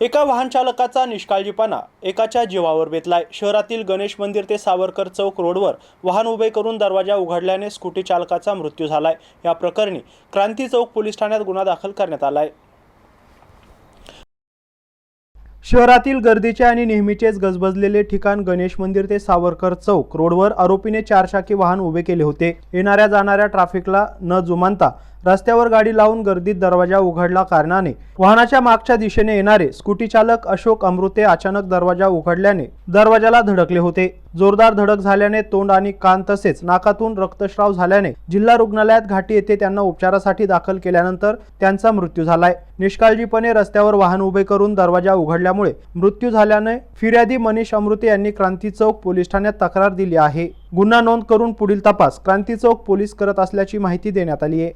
एका वाहनचालकाचा निष्काळजीपणा एकाच्या जीवावर बेतलाय. शहरातील गणेश मंदिर ते सावरकर चौक रोडवर वाहन उभे करून दरवाजा उघडल्याने स्कूटी चालकाचा मृत्यू झालाय. या प्रकरणी क्रांती चौक पोलीस ठाण्यात गुन्हा दाखल करण्यात आलाय. शहरातील गर्दीचे आणि नेहमीचेच गजबजलेले ठिकाण गणेश मंदिर ते सावरकर चौक. रोडवर आरोपीने चारचाकी वाहन उभे केले होते. येणाऱ्या जाणाऱ्या ट्रॅफिकला न जुमानता रस्त्यावर गाडी लावून गर्दीत दरवाजा उघडला कारणाने. वाहनाच्या मागच्या दिशेने येणारे स्कूटी चालक अशोक अमृते अचानक दरवाजा उघडल्याने दरवाजाला धडकले होते. जोरदार धडक झाल्याने तोंड आणि कान तसेच नाकातून रक्तस्राव झाल्याने जिल्हा रुग्णालयात घाटी येथे त्यांना उपचारासाठी दाखल केल्यानंतर त्यांचा मृत्यू झालाय. निष्काळजीपणे रस्त्यावर वाहन उभे करून दरवाजा उघडल्यामुळे मृत्यू झाल्याने फिर्यादी मनीष अमृते यांनी क्रांती चौक पोलीस ठाण्यात तक्रार दिली आहे. गुन्हा नोंद करून पुढील तपास क्रांती चौक पोलीस करत असल्याची माहिती देण्यात आली आहे.